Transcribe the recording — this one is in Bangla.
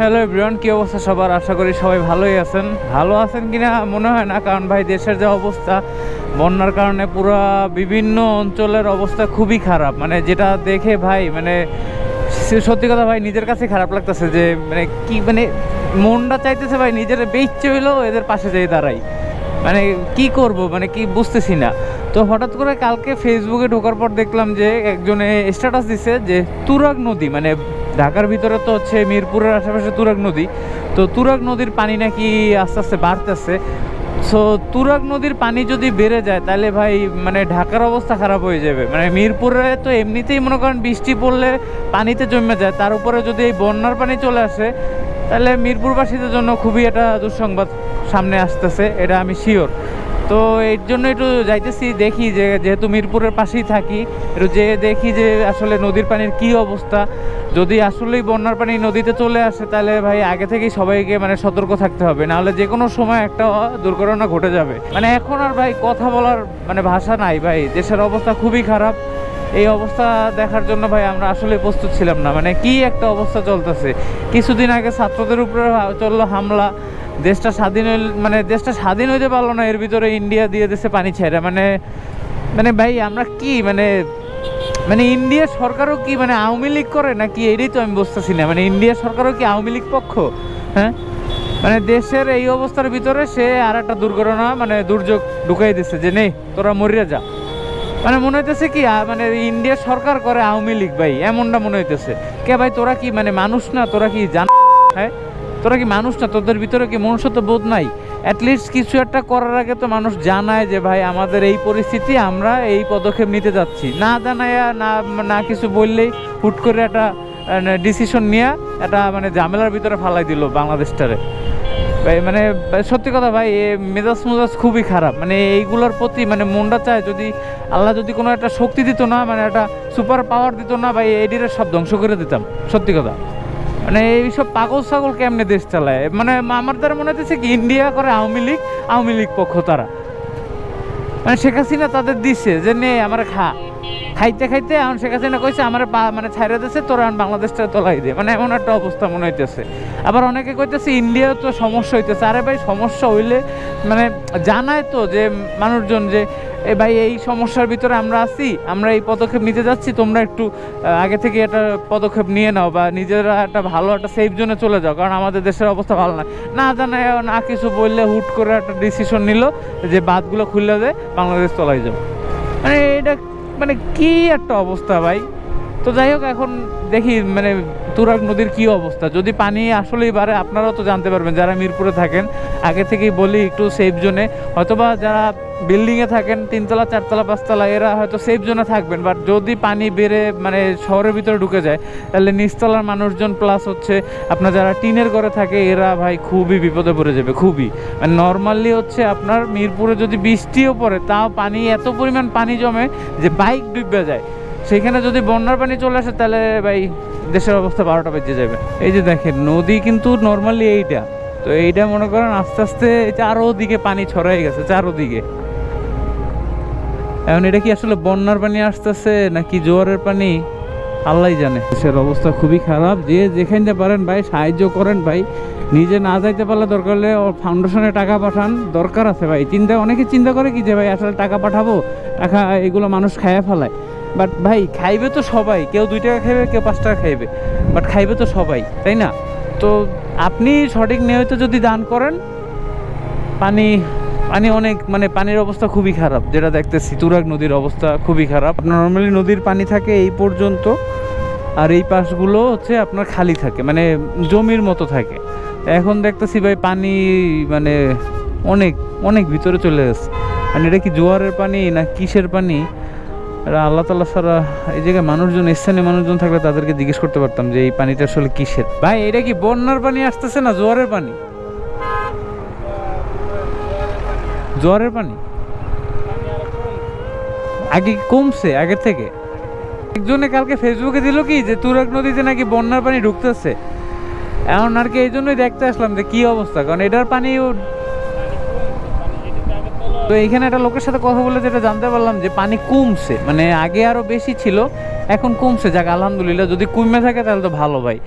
হ্যালো এভরিওয়ান কি অবস্থা সবার? আশা করি সবাই ভালোই আছেন। ভালো আছেন কিনা মনে হয় না, কারণ ভাই দেশের যে অবস্থা, বন্যার কারণে পুরো বিভিন্ন অঞ্চলের অবস্থা খুবই খারাপ। মানে যেটা দেখে ভাই মানে সত্যি কথা ভাই, নিজের কাছে খারাপ লাগতেছে যে মানে কি মানে মনটা চাইতেছে ভাই, নিজের বেইচ্ছে হইলেও এদের পাশে যেয়ে দাঁড়াই। মানে কি করব মানে কি বুঝতেছি না। তো হঠাৎ করে কালকে ফেসবুকে ঢোকার পর দেখলাম যে, একজনে স্ট্যাটাস দিছে যে তুরাগ নদী মানে ঢাকার ভিতরে তো হচ্ছে মিরপুরের আশেপাশে তুরাগ নদী। তো তুরাগ নদীর পানি নাকি আস্তে আস্তে বাড়তেছে। সো তুরাগ নদীর পানি যদি বেড়ে যায়, তাহলে ভাই মানে ঢাকার অবস্থা খারাপ হয়ে যাবে। মানে মিরপুরে তো এমনিতেই মনে করেন বৃষ্টি পড়লে পানিতে জমে যায়, তার উপরে যদি এই বন্যার পানি চলে আসে, তাহলে মিরপুরবাসীদের জন্য খুবই একটা দুঃসংবাদ সামনে আসতেছে, এটা আমি শিওর তো এর জন্য একটু যাইতেছি, দেখি যে যেহেতু মিরপুরের পাশেই থাকি, একটু যে দেখি যে আসলে নদীর পানির কি অবস্থা। যদি আসলেই বন্যার পানি নদীতে চলে আসে, তাহলে ভাই আগে থেকেই সবাইকে মানে সতর্ক থাকতে হবে। নাহলে যে কোনো সময় একটা দুর্ঘটনা ঘটে যাবে। মানে এখন আর ভাই কথা বলার মানে ভাষা নাই ভাই। দেশের অবস্থা খুবই খারাপ। এই অবস্থা দেখার জন্য ভাই আমরা আসলে প্রস্তুত ছিলাম না। মানে কি একটা অবস্থা চলতেছে। কিছুদিন আগে ছাত্রদের উপরে চলল হামলা। দেশটা স্বাধীন মানে দেশটা স্বাধীন হইতে পারল না, এর ভিতরে ইন্ডিয়া দিয়ে দিছে পানি ছেড়ে। মানে মানে ভাই, আমরা কি মানে মানে ইন্ডিয়া সরকারও কি মানে আওয়ামী লীগ করে নাকি? এটাই তো আমি বুঝতেছি না। মানে ইন্ডিয়া সরকারও কি আওয়ামী লীগ পক্ষ? হ্যাঁ? মানে দেশের এই অবস্থার ভিতরে সে আর একটা দুর্ঘটনা মানে দুর্যোগ ঢুকাই দিচ্ছে যে নেই তোরা মরিয়া যা। মানে মনে হইতেছে কি মানে ইন্ডিয়া সরকার করে আওয়ামী লীগ, ভাই, এমনটা মনে হইতেছে। কে ভাই, তোরা কি মানে মানুষ না, তোরা কি জান হ্যাঁ? তোরা কি মানুষ না? তোদের ভিতরে কি মনুষ্যত্ব বোধ নাই? অ্যাটলিস্ট কিছু একটা করার আগে তো মানুষ জানায় যে, ভাই, আমাদের এই পরিস্থিতি, আমরা এই পদক্ষেপ নিতে যাচ্ছি। না জানায়, না না কিছু বললেই হুট করে একটা ডিসিশন নিয়ে একটা মানে ঝামেলার ভিতরে ফালাই দিল বাংলাদেশটারে। ভাই মানে সত্যি কথা, ভাই, এ মেজাজ মেজাজ খুবই খারাপ। মানে এইগুলোর প্রতি মানে মনটা চায় যদি আল্লাহ যদি কোনো একটা শক্তি দিত না মানে একটা সুপার পাওয়ার দিত না, ভাই এডিরে সব ধ্বংস করে দিতাম। সত্যি কথা। মানে এইসব পাগল ছাগল কেমনে দেশ চালায়? মানে আমার দ্বারা মনে হচ্ছে কি, ইন্ডিয়া করে আওয়ামী লীগ আওয়ামী লীগ পক্ষ তারা। মানে শেখ হাসিনা তাদের দিছে যে, নে, আমার খা। খাইতে খাইতে এখন শেখ হাসিনা কইছে, আমার মানে ছাইড়ে দিচ্ছে তোরা এখন বাংলাদেশটা তোলাই দে। মানে এমন একটা অবস্থা মনে হইতেছে। আবার অনেকে কইতেছে, ইন্ডিয়াও তো সমস্যা হইতেছে। আরে ভাই, সমস্যা হইলে মানে জানায় তো যে মানুষজন যে, এ ভাই, এই সমস্যার ভিতরে আমরা আছি, আমরা এই পদক্ষেপ নিতে যাচ্ছি, তোমরা একটু আগে থেকে একটা পদক্ষেপ নিয়ে নাও বা নিজেরা একটা ভালো, একটা সেফ জোনে চলে যাও, কারণ আমাদের দেশের অবস্থা ভালো না। না জানায় না কিছু বললে হুট করে একটা ডিসিশন নিল যে বাদগুলো খুললে দেয় বাংলাদেশ চলাই যাও মানে এটা মানে কি একটা অবস্থা ভাই? তো যাই হোক, এখন দেখি মানে তুরাগ নদীর কি অবস্থা? যদি পানি আসলেই বাড়ে, আপনারাও তো জানতে পারবেন, যারা মিরপুরে থাকেন, আগে থেকেই বলি একটু সেফ জোনে হয়তোবা যারা বিল্ডিংয়ে থাকেন, তিনতলা, চারতলা, পাঁচতলা, এরা হয়তো সেফ জোনে থাকবেন বাট যদি পানি বেড়ে মানে শহরের ভিতরে ঢুকে যায়, তাহলে নিচতলার মানুষজন প্লাস হচ্ছে, আপনার যারা টিনের ঘরে থাকে, এরা ভাই খুবই বিপদে পড়ে যাবে, খুবই। মানে নর্মালি হচ্ছে আপনার মিরপুরে যদি বৃষ্টিও পড়ে, তাও পানি, এত পরিমাণ পানি জমে যে বাইক ডুবে যায়। সেখানে যদি বন্যার পানি চলে আসে, তাহলে ভাই দেশের অবস্থা বারোটা বেজে যাবে। এই যে দেখেন, নদী কিন্তু নর্মালি এইটা। তো এইটা মনে করেন আস্তে আস্তে চারোদিকে পানি ছড়াই গেছে, চারোদিকে। এখন এটা কি আসলে বন্যার পানি আসতেছে নাকি জোয়ারের পানি? আল্লাহ জানে। দেশের অবস্থা খুবই খারাপ। যে যেখানে পারেন ভাই, সাহায্য করেন ভাই। নিজে না যাইতে পারলে দরকার হলে ফাউন্ডেশনে টাকা পাঠান। দরকার আছে ভাই। চিন্তা অনেকে চিন্তা করে কি যে ভাই, আসলে টাকা পাঠাবো, টাকা এগুলো মানুষ খাইয়া ফেলায়। বাট ভাই, খাইবে তো সবাই। কেউ দুই টাকা খাইবে, কেউ পাঁচ টাকা খাইবে। বাট খাইবে তো সবাই, তাই না? তো আপনি সঠিক নিয়মিত যদি দান করেন, পানি পানি অনেক মানে পানির অবস্থা খুবই খারাপ। যেটা দেখতেছি, তুরাগ নদীর অবস্থা খুবই খারাপ। আপনার নর্মালি নদীর পানি থাকে এই পর্যন্ত, আর এই পাশগুলো হচ্ছে আপনার খালি থাকে মানে জমির মতো থাকে। এখন দেখতেছি ভাই, পানি মানে অনেক অনেক ভিতরে চলে গেছে। মানে এটা কি জোয়ারের পানি না কিসের পানি? এটা আল্লাহ তাল্লাহ ছাড়া এই জায়গায় মানুষজন, স্থানীয় মানুষজন থাকলে তাদেরকে জিজ্ঞেস করতে পারতাম যে এই পানিটা আসলে কিসের? ভাই, এটা কি বন্যার পানি আসতেছে না জোয়ারের পানি? জোয়ারের পানি? আগে কমছে আগের থেকে? একজনে কালকে ফেসবুকে দিল কি যে তুরাগ নদীতে নাকি বন্যার পানি ঢুকতেছে? এখন আর কি এই জন্যই দেখতে আসলাম যে কি অবস্থা? কারণ এটার পানি তো এইখানে একটা লোকের সাথে কথা বলে যেটা জানতে পারলাম যে পানি কমছে। মানে আগে আরও বেশি ছিল, এখন কমছে। যাক, আলহামদুলিল্লাহ, যদি কমে থাকে তাহলে তো ভালো ভাই।